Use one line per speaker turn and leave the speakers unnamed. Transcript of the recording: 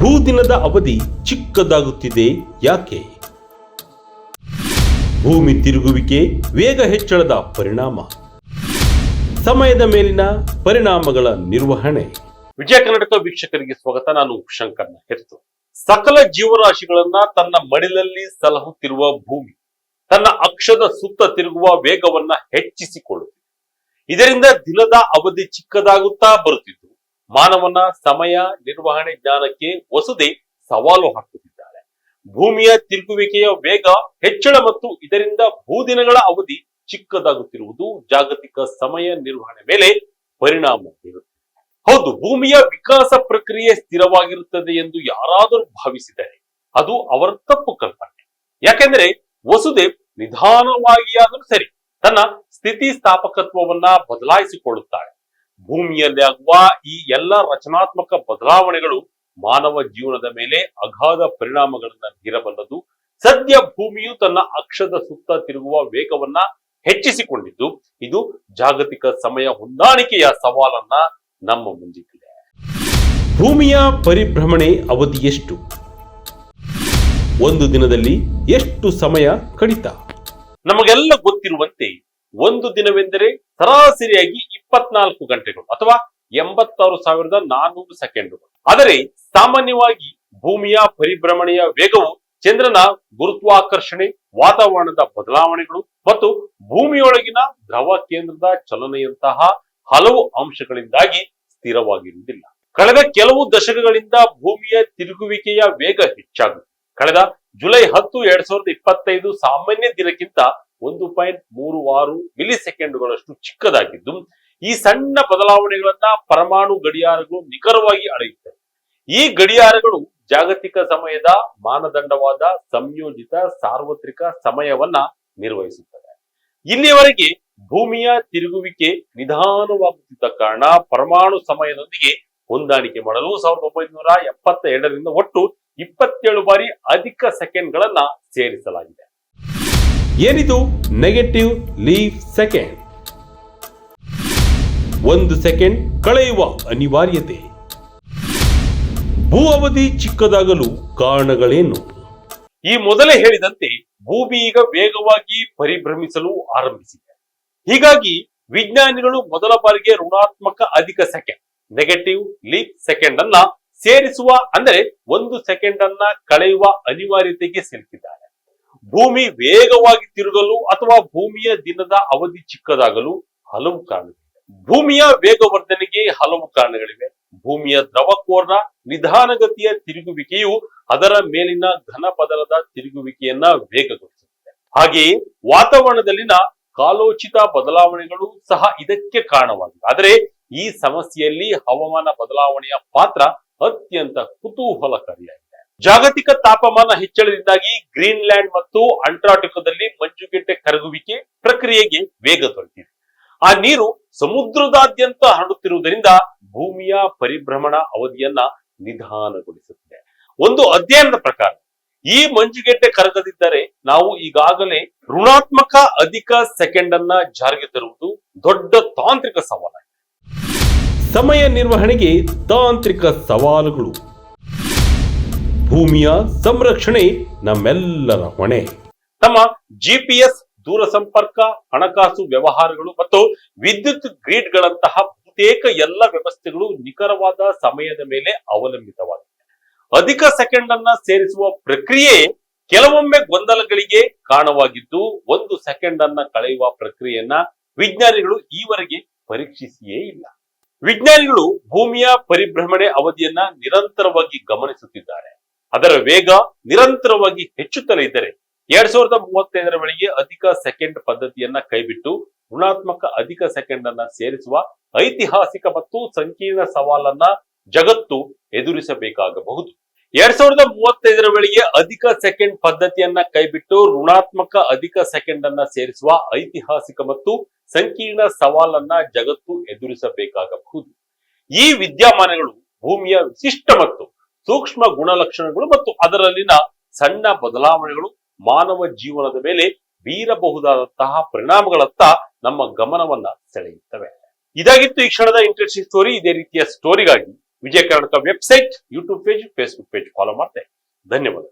ಭೂದಿನದ ಅವಧಿ ಚಿಕ್ಕದಾಗುತ್ತಿದೆ. ಯಾಕೆ? ಭೂಮಿ ತಿರುಗುವಿಕೆ ವೇಗ ಹೆಚ್ಚಳದ ಪರಿಣಾಮ. ಸಮಯದ ಮೇಲಿನ ಪರಿಣಾಮಗಳ ನಿರ್ವಹಣೆ. ವಿಜಯ ಕರ್ನಾಟಕ ವೀಕ್ಷಕರಿಗೆ ಸ್ವಾಗತ. ನಾನು ಶಂಕರ್ ಹೆರ್ತು. ಸಕಲ ಜೀವರಾಶಿಗಳನ್ನ ತನ್ನ ಮಡಿಲಲ್ಲಿ ಸಲಹುತ್ತಿರುವ ಭೂಮಿ, ತನ್ನ ಅಕ್ಷದ ಸುತ್ತ ತಿರುಗುವ ವೇಗವನ್ನ ಹೆಚ್ಚಿಸಿಕೊಳ್ಳುತ್ತಿದೆ. ಇದರಿಂದ ದಿನದ ಅವಧಿ ಚಿಕ್ಕದಾಗುತ್ತಾ ಬರುತ್ತಿದ್ದು ಮಾನವನ ಸಮಯ ನಿರ್ವಹಣೆ ಜ್ಞಾನಕ್ಕೆ ಹೊಸದೆ ಸವಾಲು ಹಾಕುತ್ತಿದ್ದಾರೆ. ಭೂಮಿಯ ತಿರುಗುವಿಕೆಯ ವೇಗ ಹೆಚ್ಚಳ ಮತ್ತು ಇದರಿಂದ ಭೂದಿನಗಳ ಅವಧಿ ಚಿಕ್ಕದಾಗುತ್ತಿರುವುದು ಜಾಗತಿಕ ಸಮಯ ನಿರ್ವಹಣೆ ಮೇಲೆ ಪರಿಣಾಮ ಬೀರುತ್ತದೆ. ಹೌದು, ಭೂಮಿಯ ವಿಕಾಸ ಪ್ರಕ್ರಿಯೆ ಸ್ಥಿರವಾಗಿರುತ್ತದೆ ಎಂದು ಯಾರಾದರೂ ಭಾವಿಸಿದರೆ ಅದು ಅವರ ತಪ್ಪು ಕಲ್ಪನೆ. ಯಾಕೆಂದರೆ ವಸುದೇವ್ ನಿಧಾನವಾಗಿಯಾದರೂ ಸರಿ ತನ್ನ ಸ್ಥಿತಿ ಸ್ಥಾಪಕತ್ವವನ್ನ ಬದಲಾಯಿಸಿಕೊಳ್ಳುತ್ತಾಳೆ ಭೂಮಿಯಲ್ಲಿ ಆಗುವ ಈ ಎಲ್ಲ ರಚನಾತ್ಮಕ ಬದಲಾವಣೆಗಳು ಮಾನವ ಜೀವನದ ಮೇಲೆ ಅಗಾಧ ಪರಿಣಾಮಗಳನ್ನ ಬೀರಬಲ್ಲದು. ಸದ್ಯ ಭೂಮಿಯು ತನ್ನ ಅಕ್ಷದ ಸುತ್ತ ತಿರುಗುವ ವೇಗವನ್ನ ಹೆಚ್ಚಿಸಿಕೊಂಡಿದ್ದು, ಇದು ಜಾಗತಿಕ ಸಮಯ ಹೊಂದಾಣಿಕೆಯ ಸವಾಲನ್ನ ನಮ್ಮ ಮುಂದಿಟ್ಟಿದೆ. ಭೂಮಿಯ ಪರಿಭ್ರಮಣೆ ಅವಧಿ ಎಷ್ಟು ಒಂದು ದಿನದಲ್ಲಿ ಎಷ್ಟು ಸಮಯ ಕಡಿತ? ನಮಗೆಲ್ಲ ಗೊತ್ತಿರುವಂತೆ ಒಂದು ದಿನವೆಂದರೆ ಸರಾಸರಿಯಾಗಿ ಇಪ್ಪತ್ನಾಲ್ಕು ಗಂಟೆಗಳು ಅಥವಾ ಎಂಬತ್ತಾರು ಸಾವಿರದ ನಾನ್ನೂರು ಸೆಕೆಂಡುಗಳು. ಆದರೆ ಸಾಮಾನ್ಯವಾಗಿ ಭೂಮಿಯ ಪರಿಭ್ರಮಣೆಯ ವೇಗವು ಚಂದ್ರನ ಗುರುತ್ವಾಕರ್ಷಣೆ, ವಾತಾವರಣದ ಬದಲಾವಣೆಗಳು ಮತ್ತು ಭೂಮಿಯೊಳಗಿನ ದ್ರವ ಕೇಂದ್ರದ ಚಲನೆಯಂತಹ ಹಲವು ಅಂಶಗಳಿಂದಾಗಿ ಸ್ಥಿರವಾಗಿರುವುದಿಲ್ಲ. ಕಳೆದ ಕೆಲವು ದಶಕಗಳಿಂದ ಭೂಮಿಯ ತಿರುಗುವಿಕೆಯ ವೇಗ ಹೆಚ್ಚಾಗುತ್ತದೆ ಕಳೆದ ಜುಲೈ ಹತ್ತು, ಎರಡ್ ಸಾವಿರದ ಇಪ್ಪತ್ತೈದು ಸಾಮಾನ್ಯ ದಿನಕ್ಕಿಂತ ಒಂದು ಪಾಯಿಂಟ್ ಮೂರು ಆರು ಮಿಲಿ ಸೆಕೆಂಡುಗಳಷ್ಟು ಚಿಕ್ಕದಾಗಿದ್ದು ಈ ಸಣ್ಣ ಬದಲಾವಣೆಗಳನ್ನ ಪರಮಾಣು ಗಡಿಯಾರಗಳು ನಿಖರವಾಗಿ ಅಳೆಯುತ್ತವೆ ಈ ಗಡಿಯಾರಗಳು ಜಾಗತಿಕ ಸಮಯದ ಮಾನದಂಡವಾದ ಸಂಯೋಜಿತ ಸಾರ್ವತ್ರಿಕ ಸಮಯವನ್ನ ನಿರ್ವಹಿಸುತ್ತವೆ. ಇಲ್ಲಿಯವರೆಗೆ ಭೂಮಿಯ ತಿರುಗುವಿಕೆ ನಿಧಾನವಾಗುತ್ತಿದ್ದ ಕಾರಣ ಪರಮಾಣು ಸಮಯದೊಂದಿಗೆ ಹೊಂದಾಣಿಕೆ ಮಾಡಲು ಸಾವಿರದ ಒಂಬೈನೂರ ಎಪ್ಪತ್ತ ಎರಡರಿಂದ ಒಟ್ಟು ಇಪ್ಪತ್ತೇಳು ಬಾರಿ ಅಧಿಕ ಸೆಕೆಂಡ್ಗಳನ್ನ ಸೇರಿಸಲಾಗಿದೆ. ಏನಿದು? ನೆಗೆಟಿವ್ ಲೀವ್ ಸೆಕೆಂಡ್ ಒಂದು ಸೆಕೆಂಡ್ ಕಳೆಯುವ ಅನಿವಾರ್ಯತೆ. ಭೂ ಅವಧಿ ಚಿಕ್ಕದಾಗಲು ಕಾರಣಗಳೇನು? ಈ ಮೊದಲೇ ಹೇಳಿದಂತೆ ಭೂಮಿ ಈಗ ವೇಗವಾಗಿ ಪರಿಭ್ರಮಿಸಲು ಆರಂಭಿಸಿದೆ. ಹೀಗಾಗಿ ವಿಜ್ಞಾನಿಗಳು ಮೊದಲ ಬಾರಿಗೆ ಋಣಾತ್ಮಕ ಅಧಿಕ ಸೆಕೆಂಡ್ ನೆಗೆಟಿವ್ ಲೀಪ್ ಸೆಕೆಂಡ್ ಅನ್ನ ಸೇರಿಸುವ, ಅಂದರೆ ಒಂದು ಸೆಕೆಂಡ್ ಅನ್ನ ಕಳೆಯುವ ಅನಿವಾರ್ಯತೆಗೆ ಸಿಲುಕಿದ್ದಾರೆ. ಭೂಮಿ ವೇಗವಾಗಿ ತಿರುಗಲು ಅಥವಾ ಭೂಮಿಯ ದಿನದ ಅವಧಿ ಚಿಕ್ಕದಾಗಲು ಹಲವು ಕಾರಣಗಳಿವೆ. ಭೂಮಿಯ ವೇಗವರ್ಧನೆಗೆ ಹಲವು ಕಾರಣಗಳಿವೆ. ಭೂಮಿಯ ದ್ರವಕೋರ್ನ ನಿಧಾನಗತಿಯ ತಿರುಗುವಿಕೆಯು ಅದರ ಮೇಲಿನ ಘನ ಪದರದ ತಿರುಗುವಿಕೆಯನ್ನ ವೇಗಗೊಳಿಸುತ್ತದೆ. ಹಾಗೆಯೇ ವಾತಾವರಣದಲ್ಲಿನ ಕಾಲೋಚಿತ ಬದಲಾವಣೆಗಳು ಸಹ ಇದಕ್ಕೆ ಕಾರಣವಾಗಿವೆ. ಆದರೆ ಈ ಸಮಸ್ಯೆಯಲ್ಲಿ ಹವಾಮಾನ ಬದಲಾವಣೆಯ ಪಾತ್ರ ಅತ್ಯಂತ ಕುತೂಹಲಕಾರಿಯಾಗಿದೆ. ಜಾಗತಿಕ ತಾಪಮಾನ ಹೆಚ್ಚಳದಿಂದಾಗಿ ಗ್ರೀನ್ಲ್ಯಾಂಡ್ ಮತ್ತು ಅಂಟಾರ್ಟಿಕಾದಲ್ಲಿ ಮಂಜುಗೆಡ್ಡೆ ಕರಗುವಿಕೆ ಪ್ರಕ್ರಿಯೆಗೆ ವೇಗ ದೊರೆತಿದೆ. ಆ ನೀರು ಸಮುದ್ರದಾದ್ಯಂತ ಹರಡುತ್ತಿರುವುದರಿಂದ ಭೂಮಿಯ ಪರಿಭ್ರಮಣ ಅವಧಿಯನ್ನ ನಿಧಾನಗೊಳಿಸುತ್ತದೆ. ಒಂದು ಅಧ್ಯಯನದ ಪ್ರಕಾರ, ಈ ಮಂಜುಗೆಡ್ಡೆ ಕರಗದಿದ್ದರೆ ನಾವು ಈಗಾಗಲೇ ಋಣಾತ್ಮಕ ಅಧಿಕ ಸೆಕೆಂಡ್ ಅನ್ನ ಜಾರಿಗೆ ತರುವುದು ದೊಡ್ಡ ತಾಂತ್ರಿಕ ಸವಾಲಾಗಿದೆ. ಸಮಯ ನಿರ್ವಹಣೆಗೆ ತಾಂತ್ರಿಕ ಸವಾಲುಗಳು. ಭೂಮಿಯ ಸಂರಕ್ಷಣೆ ನಮ್ಮೆಲ್ಲರ ಹೊಣೆ. ತಮ್ಮ ಜಿಪಿಎಸ್ ದೂರ ಸಂಪರ್ಕ, ಹಣಕಾಸು ವ್ಯವಹಾರಗಳು ಮತ್ತು ವಿದ್ಯುತ್ ಗ್ರಿಡ್ಗಳಂತಹ ಬಹುತೇಕ ಎಲ್ಲ ವ್ಯವಸ್ಥೆಗಳು ನಿಖರವಾದ ಸಮಯದ ಮೇಲೆ ಅವಲಂಬಿತವಾಗಿದೆ ಅಧಿಕ ಸೆಕೆಂಡ್ ಅನ್ನ ಸೇರಿಸುವ ಪ್ರಕ್ರಿಯೆ ಕೆಲವೊಮ್ಮೆ ಗೊಂದಲಗಳಿಗೆ ಕಾರಣವಾಗಿದ್ದು, ಒಂದು ಸೆಕೆಂಡ್ ಅನ್ನ ಕಳೆಯುವ ಪ್ರಕ್ರಿಯೆಯನ್ನ ವಿಜ್ಞಾನಿಗಳು ಈವರೆಗೆ ಪರೀಕ್ಷಿಸಿಯೇ ಇಲ್ಲ. ವಿಜ್ಞಾನಿಗಳು ಭೂಮಿಯ ಪರಿಭ್ರಮಣೆ ಅವಧಿಯನ್ನ ನಿರಂತರವಾಗಿ ಗಮನಿಸುತ್ತಿದ್ದಾರೆ. ಅದರ ವೇಗ ನಿರಂತರವಾಗಿ ಹೆಚ್ಚುತ್ತಲೇ ಇದ್ದರೆ ಎರಡ್ ಸಾವಿರದ ಮೂವತ್ತೈದರ ವೇಳೆಗೆ ಅಧಿಕ ಸೆಕೆಂಡ್ ಪದ್ಧತಿಯನ್ನ ಕೈಬಿಟ್ಟು ಋಣಾತ್ಮಕ ಅಧಿಕ ಸೆಕೆಂಡ್ ಅನ್ನ ಸೇರಿಸುವ ಐತಿಹಾಸಿಕ ಮತ್ತು ಸಂಕೀರ್ಣ ಸವಾಲನ್ನ ಜಗತ್ತು ಎದುರಿಸಬೇಕಾಗಬಹುದು. ಎರಡ್ ಸಾವಿರದ ಮೂವತ್ತೈದರ ವೇಳೆಗೆ ಅಧಿಕ ಸೆಕೆಂಡ್ ಪದ್ಧತಿಯನ್ನ ಕೈಬಿಟ್ಟು ಋಣಾತ್ಮಕ ಅಧಿಕ ಸೆಕೆಂಡ್ ಅನ್ನ ಸೇರಿಸುವ ಐತಿಹಾಸಿಕ ಮತ್ತು ಸಂಕೀರ್ಣ ಸವಾಲನ್ನ ಜಗತ್ತು ಎದುರಿಸಬೇಕಾಗಬಹುದು. ಈ ವಿದ್ಯಮಾನಗಳು ಭೂಮಿಯ ವಿಶಿಷ್ಟ ಮತ್ತು ಸೂಕ್ಷ್ಮ ಗುಣಲಕ್ಷಣಗಳು ಮತ್ತು ಅದರಲ್ಲಿನ ಸಣ್ಣ ಬದಲಾವಣೆಗಳು ಮಾನವ ಜೀವನದ ಮೇಲೆ ಬೀರಬಹುದಾದಂತಹ ಪರಿಣಾಮಗಳತ್ತ ನಮ್ಮ ಗಮನವನ್ನ ಸೆಳೆಯುತ್ತವೆ. ಇದಾಗಿತ್ತು ಈ ಕ್ಷಣದ ಇಂಟ್ರೆಸ್ಟಿಂಗ್ ಸ್ಟೋರಿ. ಇದೇ ರೀತಿಯ ಸ್ಟೋರಿಗಾಗಿ Vijaya Karnataka website, YouTube page, Facebook page follow ಮಾಡ್ತೇನೆ ಧನ್ಯವಾದ.